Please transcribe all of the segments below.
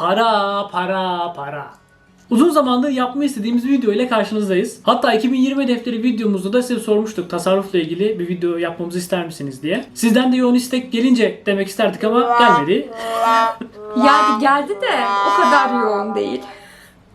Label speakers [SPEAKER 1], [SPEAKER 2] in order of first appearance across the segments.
[SPEAKER 1] Para, para, para. Uzun zamandır yapmayı istediğimiz bir video ile karşınızdayız. Hatta 2020 defteri videomuzda da size sormuştuk tasarrufla ilgili bir video yapmamızı ister misiniz diye. Sizden de yoğun istek gelince demek isterdik ama gelmedi.
[SPEAKER 2] Yani geldi de o kadar yoğun değil.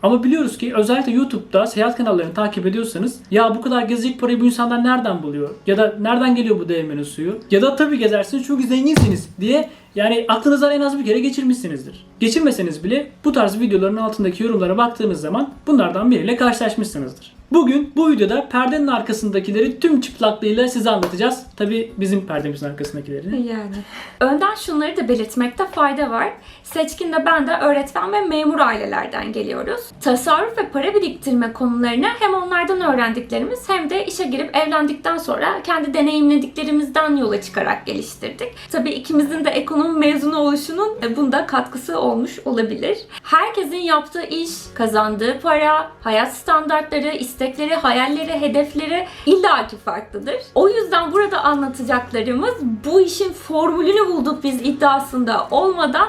[SPEAKER 1] Ama biliyoruz ki özellikle YouTube'da seyahat kanallarını takip ediyorsanız ya bu kadar gezecek parayı bu insanlar nereden buluyor? Ya da nereden geliyor bu değirmenin suyu? Ya da tabii gezersiniz çünkü zenginsiniz diye yani aklınızdan en az bir kere geçirmişsinizdir. Geçirmeseniz bile bu tarz videoların altındaki yorumlara baktığınız zaman bunlardan biriyle karşılaşmışsınızdır. Bugün bu videoda perdenin arkasındakileri tüm çıplaklığıyla size anlatacağız. Tabii bizim perdemizin arkasındakilerini.
[SPEAKER 2] Yani. Önden şunları da belirtmekte fayda var. Seçkin de ben de öğretmen ve memur ailelerden geliyoruz. Tasarruf ve para biriktirme konularını hem onlardan öğrendiklerimiz hem de işe girip evlendikten sonra kendi deneyimlediklerimizden yola çıkarak geliştirdik. Tabii ikimizin de ekonomi mezunu oluşunun e, bunda katkısı olmuş olabilir. Herkesin yaptığı iş, kazandığı para, hayat standartları, istekleri, hayalleri, hedefleri illaki farklıdır. O yüzden burada anlatacaklarımız bu işin formülünü bulduk biz iddiasında olmadan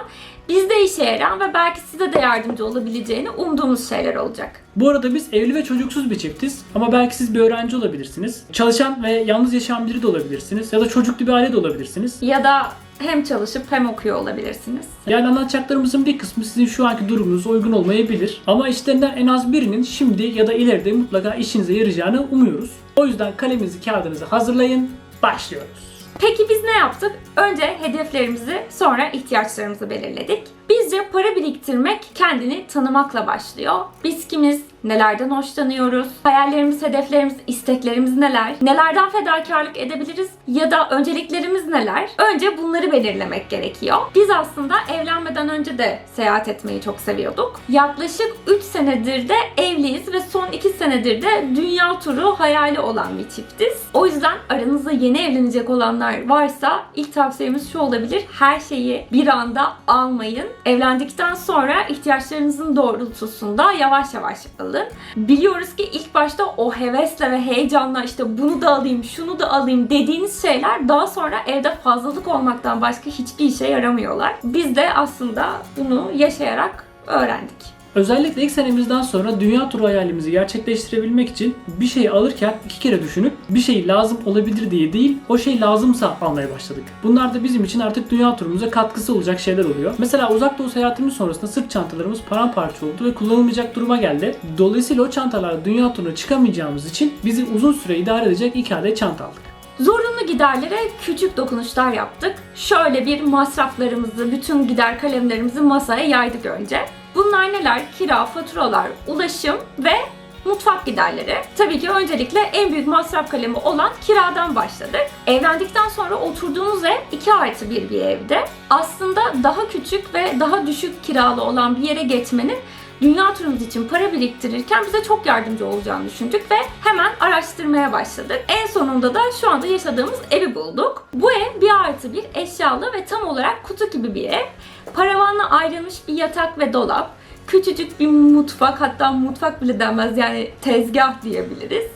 [SPEAKER 2] bizde işe yarayan ve belki size de yardımcı olabileceğini umduğumuz şeyler olacak.
[SPEAKER 1] Bu arada biz evli ve çocuksuz bir çiftiz ama belki siz bir öğrenci olabilirsiniz. Çalışan ve yalnız yaşayan biri de olabilirsiniz ya da çocuklu bir aile de olabilirsiniz.
[SPEAKER 2] Ya da hem çalışıp hem okuyor olabilirsiniz.
[SPEAKER 1] Yani anlatacaklarımızın bir kısmı sizin şu anki durumunuza uygun olmayabilir. Ama işlerinden en az birinin şimdi ya da ileride mutlaka işinize yarayacağını umuyoruz. O yüzden kaleminizi, kağıdınızı hazırlayın. Başlıyoruz.
[SPEAKER 2] Peki biz ne yaptık? Önce hedeflerimizi, sonra ihtiyaçlarımızı belirledik. Bizce para biriktirmek kendini tanımakla başlıyor. Biz kimiz? Nelerden hoşlanıyoruz? Hayallerimiz, hedeflerimiz, isteklerimiz neler? Nelerden fedakarlık edebiliriz? Ya da önceliklerimiz neler? Önce bunları belirlemek gerekiyor. Biz aslında evlenmeden önce de seyahat etmeyi çok seviyorduk. Yaklaşık 3 senedir de evliyiz ve son 2 senedir de dünya turu hayali olan bir çiftiz. O yüzden aranızda yeni evlenecek olanlar varsa ilk tavsiyemiz şu olabilir. Her şeyi bir anda almayın. Evlendikten sonra ihtiyaçlarınızın doğrultusunda yavaş yavaş alın. Biliyoruz ki ilk başta o hevesle ve heyecanla işte bunu da alayım, şunu da alayım dediğiniz şeyler daha sonra evde fazlalık olmaktan başka hiçbir işe yaramıyorlar. Biz de aslında bunu yaşayarak öğrendik.
[SPEAKER 1] Özellikle ilk senemizden sonra dünya turu hayalimizi gerçekleştirebilmek için bir şeyi alırken iki kere düşünüp bir şey lazım olabilir diye değil, o şey lazımsa almaya başladık. Bunlar da bizim için artık dünya turumuza katkısı olacak şeyler oluyor. Mesela uzak doğu seyahatimiz sonrasında sırt çantalarımız paramparça oldu ve kullanılmayacak duruma geldi. Dolayısıyla o çantalarla dünya turuna çıkamayacağımız için bizi uzun süre idare edecek iki adet çanta aldık.
[SPEAKER 2] Zorunlu giderlere küçük dokunuşlar yaptık. Şöyle bir masraflarımızı, bütün gider kalemlerimizi masaya yaydık önce. Bunlar neler? Kira, faturalar, ulaşım ve mutfak giderleri. Tabii ki öncelikle en büyük masraf kalemi olan kiradan başladık. Evlendikten sonra oturduğumuz ev 2 artı 1 bir evde. Aslında daha küçük ve daha düşük kiralı olan bir yere geçmenin dünya turumuz için para biriktirirken bize çok yardımcı olacağını düşündük ve hemen araştırmaya başladık. En sonunda da şu anda yaşadığımız evi bulduk. Bu ev bir artı bir eşyalı ve tam olarak kutu gibi bir ev. Paravanla ayrılmış bir yatak ve dolap. Küçücük bir mutfak hatta mutfak bile denmez yani tezgah diyebiliriz.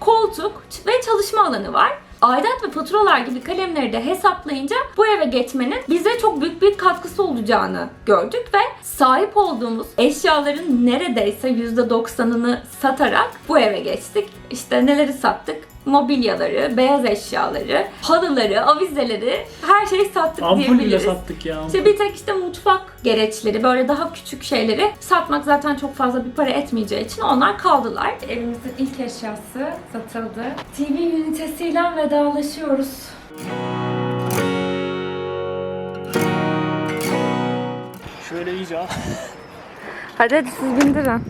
[SPEAKER 2] Koltuk ve çalışma alanı var. Aidat ve faturalar gibi kalemleri de hesaplayınca bu eve geçmenin bize çok büyük bir katkısı olacağını gördük ve sahip olduğumuz eşyaların neredeyse %90'ını satarak bu eve geçtik. İşte neleri sattık? Mobilyaları, beyaz eşyaları, halıları, avizeleri her şeyi sattık
[SPEAKER 1] Ampul bile
[SPEAKER 2] diyebiliriz.
[SPEAKER 1] sattık ya.
[SPEAKER 2] İşte bir tek işte mutfak gereçleri, böyle daha küçük şeyleri satmak zaten çok fazla bir para etmeyeceği için onlar kaldılar. Evimizin ilk eşyası satıldı. TV ünitesiyle vedalaşıyoruz.
[SPEAKER 1] Şöyle iyice al.
[SPEAKER 2] Hadi hadi siz bindirin.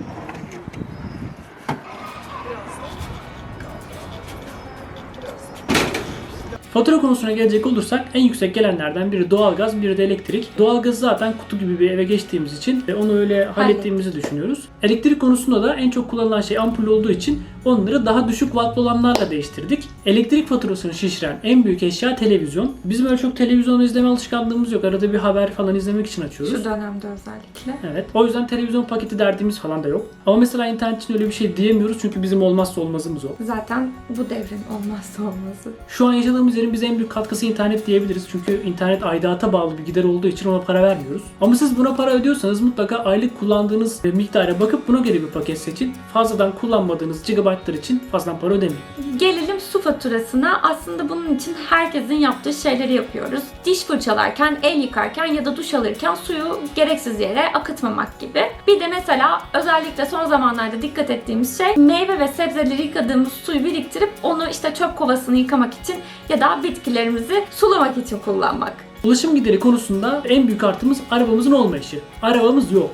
[SPEAKER 1] Fatura konusuna gelecek olursak en yüksek gelenlerden biri doğalgaz, biri de elektrik. Doğalgaz zaten kutu gibi bir eve geçtiğimiz için ve onu öyle hallettiğimizi düşünüyoruz. Elektrik konusunda da en çok kullanılan şey ampul olduğu için onları daha düşük wattlı olanlarla değiştirdik. Elektrik faturasını şişiren en büyük eşya televizyon. Bizim öyle çok televizyon izleme alışkanlığımız yok. Arada bir haber falan izlemek için açıyoruz.
[SPEAKER 2] Şu dönemde özellikle.
[SPEAKER 1] Evet. O yüzden televizyon paketi derdimiz falan da yok. Ama mesela internet için öyle bir şey diyemiyoruz çünkü bizim olmazsa olmazımız o.
[SPEAKER 2] Zaten bu devrin olmazsa olmazı.
[SPEAKER 1] Şu an yaşadığımız yerin bize en büyük katkısı internet diyebiliriz. Çünkü internet aidata bağlı bir gider olduğu için ona para vermiyoruz. Ama siz buna para ödüyorsanız mutlaka aylık kullandığınız miktara bakıp buna göre bir paket seçin. Fazladan kullanmadığınız gigabaytlar için fazladan para ödemeyin.
[SPEAKER 2] Gelelim su faturasına. Aslında bunun için herkesin yaptığı şeyleri yapıyoruz. Diş fırçalarken, el yıkarken ya da duş alırken suyu gereksiz yere akıtmamak gibi. Bir de mesela özellikle son zamanlarda dikkat ettiğimiz şey meyve ve sebzeleri yıkadığımız suyu biriktirip onu işte çöp kovasını yıkamak için ya da bitkilerimizi sulamak için kullanmak.
[SPEAKER 1] Ulaşım gideri konusunda en büyük artımız arabamızın olmayışı. Arabamız yok.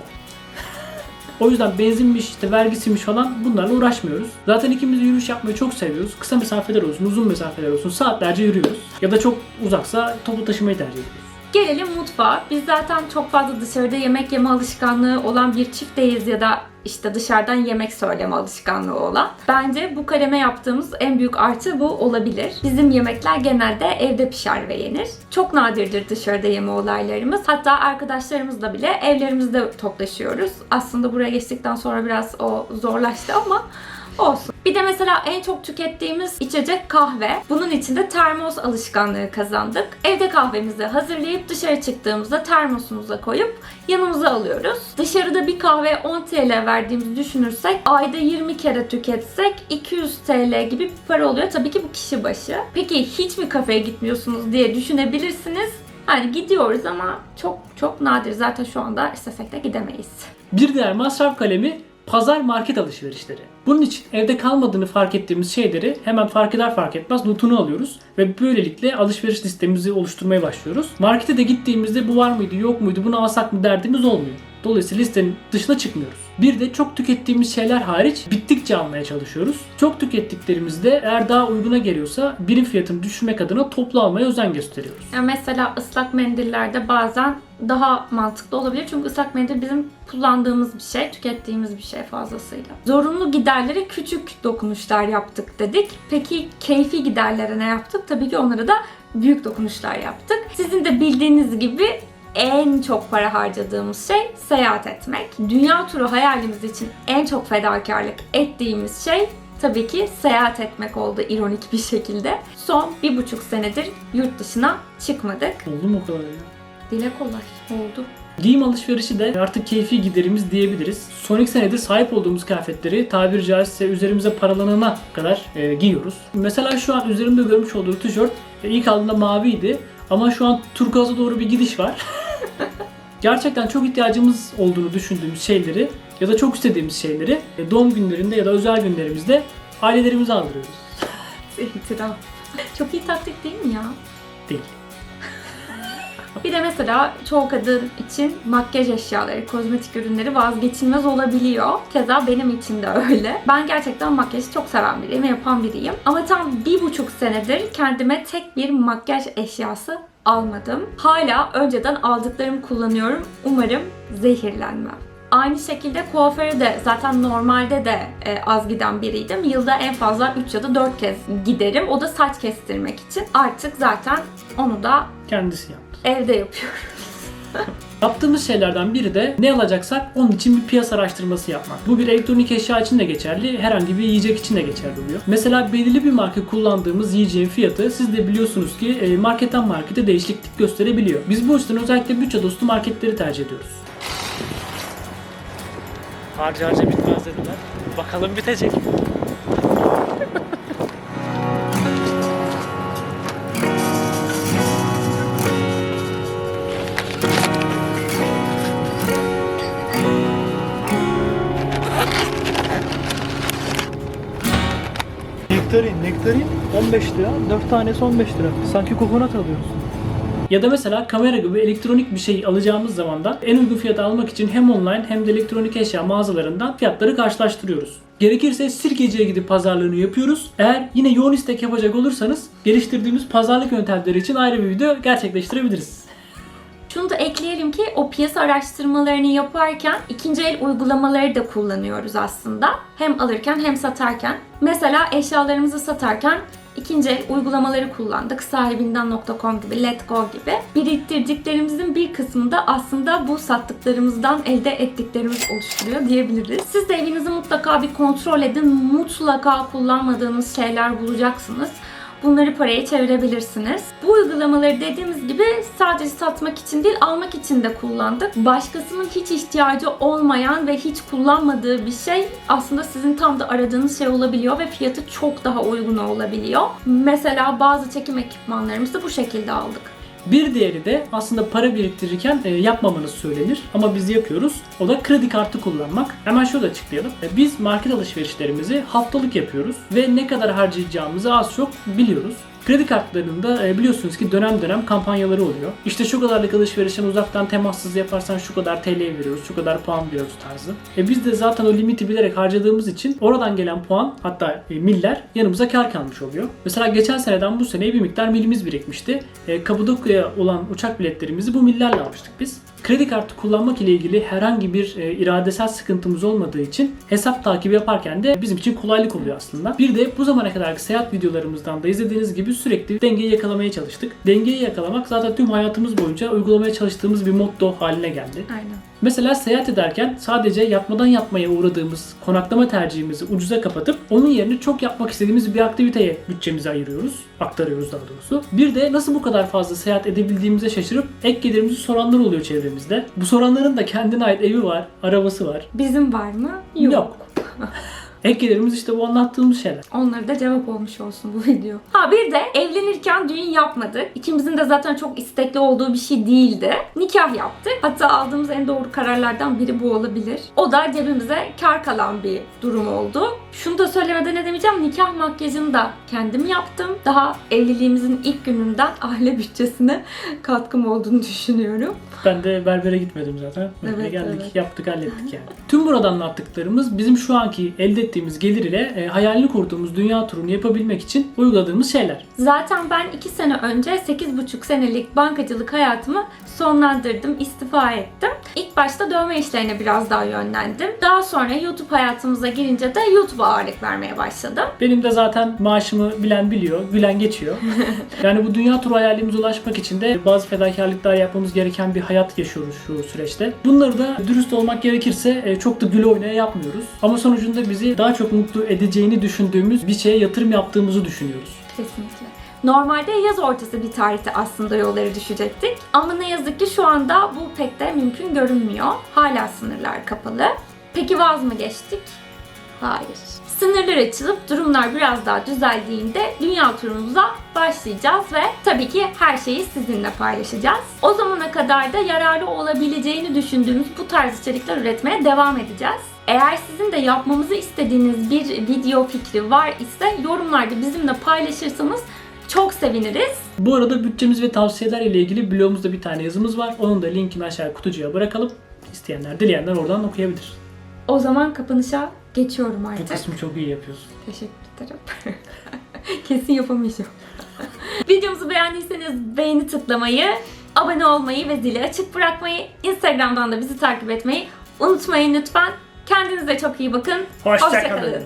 [SPEAKER 1] O yüzden benzinmiş, işte vergisiymiş falan bunlarla uğraşmıyoruz. Zaten ikimiz de yürüyüş yapmayı çok seviyoruz. Kısa mesafeler olsun, uzun mesafeler olsun saatlerce yürüyoruz. Ya da çok uzaksa toplu taşımayı tercih ediyoruz.
[SPEAKER 2] Gelelim mutfağa. Biz zaten çok fazla dışarıda yemek yeme alışkanlığı olan bir çifteyiz ya da işte dışarıdan yemek söyleme alışkanlığı olan. Bence bu kaleme yaptığımız en büyük artı bu olabilir. Bizim yemekler genelde evde pişer ve yenir. Çok nadirdir dışarıda yeme olaylarımız. Hatta arkadaşlarımızla bile evlerimizde toplaşıyoruz. Aslında buraya geçtikten sonra biraz o zorlaştı ama Olsun. Bir de mesela en çok tükettiğimiz içecek kahve. Bunun için de termos alışkanlığı kazandık. Evde kahvemizi hazırlayıp dışarı çıktığımızda termosumuza koyup yanımıza alıyoruz. Dışarıda bir kahve 10 TL verdiğimizi düşünürsek ayda 20 kere tüketsek 200 TL gibi bir para oluyor. Tabii ki bu kişi başı. Peki hiç mi kafeye gitmiyorsunuz diye düşünebilirsiniz. Hani gidiyoruz ama çok çok nadir. Zaten şu anda istesek de gidemeyiz.
[SPEAKER 1] Bir diğer masraf kalemi pazar market alışverişleri. Bunun için evde kalmadığını fark ettiğimiz şeyleri hemen fark eder fark etmez notunu alıyoruz ve böylelikle alışveriş listemizi oluşturmaya başlıyoruz. Markete de gittiğimizde bu var mıydı yok muydu bunu alsak mı derdimiz olmuyor. Dolayısıyla listenin dışına çıkmıyoruz. Bir de çok tükettiğimiz şeyler hariç bittikçe almaya çalışıyoruz. Çok tükettiklerimizde eğer daha uyguna geliyorsa birim fiyatını düşürmek adına toplu almaya özen gösteriyoruz.
[SPEAKER 2] Yani mesela ıslak mendillerde bazen daha mantıklı olabilir. Çünkü ıslak mendil bizim kullandığımız bir şey, tükettiğimiz bir şey fazlasıyla. Zorunlu giderlere küçük dokunuşlar yaptık dedik. Peki keyfi giderlere ne yaptık? Tabii ki onlara da büyük dokunuşlar yaptık. Sizin de bildiğiniz gibi en çok para harcadığımız şey seyahat etmek. Dünya turu hayalimiz için en çok fedakarlık ettiğimiz şey tabii ki seyahat etmek oldu ironik bir şekilde. Son bir buçuk senedir yurt dışına çıkmadık.
[SPEAKER 1] Oldu mu o kadar ya?
[SPEAKER 2] Dile kolay oldu.
[SPEAKER 1] Giyim alışverişi de artık keyfi giderimiz diyebiliriz. Son iki senedir sahip olduğumuz kıyafetleri tabiri caizse üzerimize paralanana kadar e, giyiyoruz. Mesela şu an üzerimde görmüş olduğu tişört e, ilk aldığımda maviydi ama şu an turkuaza doğru bir gidiş var. Gerçekten çok ihtiyacımız olduğunu düşündüğümüz şeyleri ya da çok istediğimiz şeyleri e, doğum günlerinde ya da özel günlerimizde ailelerimize aldırıyoruz.
[SPEAKER 2] İtiraf. Çok iyi taktik değil mi ya?
[SPEAKER 1] Değil.
[SPEAKER 2] Bir de mesela çoğu kadın için makyaj eşyaları, kozmetik ürünleri vazgeçilmez olabiliyor. Keza benim için de öyle. Ben gerçekten makyajı çok seven biriyim, yapan biriyim. Ama tam bir buçuk senedir kendime tek bir makyaj eşyası almadım. Hala önceden aldıklarımı kullanıyorum. Umarım zehirlenmem. Aynı şekilde kuaföre de zaten normalde de e, az giden biriydim. Yılda en fazla 3 ya da 4 kez giderim. O da saç kestirmek için. Artık zaten onu da
[SPEAKER 1] Kendisi yaptı.
[SPEAKER 2] evde yapıyorum.
[SPEAKER 1] Yaptığımız şeylerden biri de ne alacaksak onun için bir piyasa araştırması yapmak. Bu bir elektronik eşya için de geçerli, herhangi bir yiyecek için de geçerli oluyor. Mesela belirli bir marka kullandığımız yiyeceğin fiyatı siz de biliyorsunuz ki e, marketten markete değişiklik gösterebiliyor. Biz bu yüzden özellikle bütçe dostu marketleri tercih ediyoruz. Harca harca bitmez dediler. Bakalım bitecek. Nektarin, nektarin 15 lira. 4 tanesi 15 lira. Sanki kokonat alıyorsun. Ya da mesela kamera gibi elektronik bir şey alacağımız zaman da en uygun fiyata almak için hem online hem de elektronik eşya mağazalarından fiyatları karşılaştırıyoruz. Gerekirse sirkeciye gidip pazarlığını yapıyoruz. Eğer yine yoğun istek yapacak olursanız geliştirdiğimiz pazarlık yöntemleri için ayrı bir video gerçekleştirebiliriz.
[SPEAKER 2] Şunu da ekleyelim ki o piyasa araştırmalarını yaparken ikinci el uygulamaları da kullanıyoruz aslında. Hem alırken hem satarken. Mesela eşyalarımızı satarken ikinci el uygulamaları kullandık. Sahibinden.com gibi, Letgo gibi. Biriktirdiklerimizin bir kısmını da aslında bu sattıklarımızdan elde ettiklerimiz oluşturuyor diyebiliriz. Siz de evinizi mutlaka bir kontrol edin. Mutlaka kullanmadığınız şeyler bulacaksınız. Bunları paraya çevirebilirsiniz. Bu uygulamaları dediğimiz gibi sadece satmak için değil almak için de kullandık. Başkasının hiç ihtiyacı olmayan ve hiç kullanmadığı bir şey aslında sizin tam da aradığınız şey olabiliyor ve fiyatı çok daha uygun olabiliyor. Mesela bazı çekim ekipmanlarımızı bu şekilde aldık.
[SPEAKER 1] Bir diğeri de aslında para biriktirirken e, yapmamanız söylenir ama biz yapıyoruz. O da kredi kartı kullanmak. Hemen şöyle açıklayalım. E, Biz market alışverişlerimizi haftalık yapıyoruz ve ne kadar harcayacağımızı az çok biliyoruz. Kredi kartlarında e, biliyorsunuz ki dönem dönem kampanyaları oluyor. İşte şu kadarlık alışverişten uzaktan temassız yaparsan şu kadar TL veriyoruz, şu kadar puan veriyoruz tarzı. E biz de zaten o limiti bilerek harcadığımız için oradan gelen puan hatta e, miller yanımıza kar kalmış oluyor. Mesela geçen seneden bu seneye bir miktar milimiz birikmişti. E, Kapadokya'ya olan uçak biletlerimizi bu millerle almıştık biz. Kredi kartı kullanmak ile ilgili herhangi bir e, iradesel sıkıntımız olmadığı için hesap takibi yaparken de bizim için kolaylık oluyor aslında. Bir de bu zamana kadarki seyahat videolarımızdan da izlediğiniz gibi sürekli dengeyi yakalamaya çalıştık. Dengeyi yakalamak zaten tüm hayatımız boyunca uygulamaya çalıştığımız bir motto haline geldi.
[SPEAKER 2] Aynen.
[SPEAKER 1] Mesela seyahat ederken sadece yapmadan yapmaya uğradığımız konaklama tercihimizi ucuza kapatıp onun yerine çok yapmak istediğimiz bir aktiviteye bütçemizi ayırıyoruz. Aktarıyoruz daha doğrusu. Bir de nasıl bu kadar fazla seyahat edebildiğimize şaşırıp ek gelirimizi soranlar oluyor çevremizde. Bu soranların da kendine ait evi var, arabası var.
[SPEAKER 2] Bizim var mı?
[SPEAKER 1] Yok. ek gelirimiz işte bu anlattığımız şeyler.
[SPEAKER 2] Onlara da cevap olmuş olsun bu video. Ha bir de evlenirken düğün yapmadık. İkimizin de zaten çok istekli olduğu bir şey değildi. Nikah yaptık. Hatta aldığımız en doğru kararlardan biri bu olabilir. O da cebimize kar kalan bir durum oldu. Şunu da söylemeden edemeyeceğim. Nikah makyajını da kendim yaptım. Daha evliliğimizin ilk gününden aile bütçesine katkım olduğunu düşünüyorum.
[SPEAKER 1] Ben de berbere gitmedim zaten.
[SPEAKER 2] Evet,
[SPEAKER 1] geldik,
[SPEAKER 2] evet.
[SPEAKER 1] yaptık, hallettik yani. Tüm burada anlattıklarımız bizim şu anki elde ettiğimiz gelir ile e, hayalini kurduğumuz dünya turunu yapabilmek için uyguladığımız şeyler.
[SPEAKER 2] Zaten ben 2 sene önce 8,5 senelik bankacılık hayatımı sonlandırdım, istifa ettim. İlk başta dövme işlerine biraz daha yönlendim. Daha sonra YouTube hayatımıza girince de YouTube'a ağırlık vermeye başladım.
[SPEAKER 1] Benim de zaten maaşımı bilen biliyor, gülen geçiyor. yani bu dünya turu hayalimize ulaşmak için de bazı fedakarlıklar yapmamız gereken bir hayat yaşıyoruz şu süreçte. Bunları da dürüst olmak gerekirse e, çok da güle oynaya yapmıyoruz. Ama sonucunda bizi daha çok mutlu edeceğini düşündüğümüz bir şeye yatırım yaptığımızı düşünüyoruz.
[SPEAKER 2] Kesinlikle. Normalde yaz ortası bir tarihte aslında yolları düşecektik. Ama ne yazık ki şu anda bu pek de mümkün görünmüyor. Hala sınırlar kapalı. Peki vaz mı geçtik? Hayır. Sınırlar açılıp durumlar biraz daha düzeldiğinde dünya turumuza başlayacağız ve tabii ki her şeyi sizinle paylaşacağız. O zamana kadar da yararlı olabileceğini düşündüğümüz bu tarz içerikler üretmeye devam edeceğiz. Eğer sizin de yapmamızı istediğiniz bir video fikri var ise yorumlarda bizimle paylaşırsanız çok seviniriz.
[SPEAKER 1] Bu arada bütçemiz ve tavsiyeler ile ilgili blogumuzda bir tane yazımız var. Onun da linkini aşağıya kutucuya bırakalım. İsteyenler, dileyenler oradan okuyabilir.
[SPEAKER 2] O zaman kapanışa geçiyorum
[SPEAKER 1] Bu
[SPEAKER 2] artık.
[SPEAKER 1] kısmı çok iyi yapıyorsun.
[SPEAKER 2] Teşekkür ederim. Kesin yapamayacağım. Videomuzu beğendiyseniz beğeni tıklamayı, abone olmayı ve zili açık bırakmayı, Instagram'dan da bizi takip etmeyi unutmayın lütfen. Kendinize çok iyi bakın.
[SPEAKER 1] Hoşça
[SPEAKER 2] Hoşça kalın.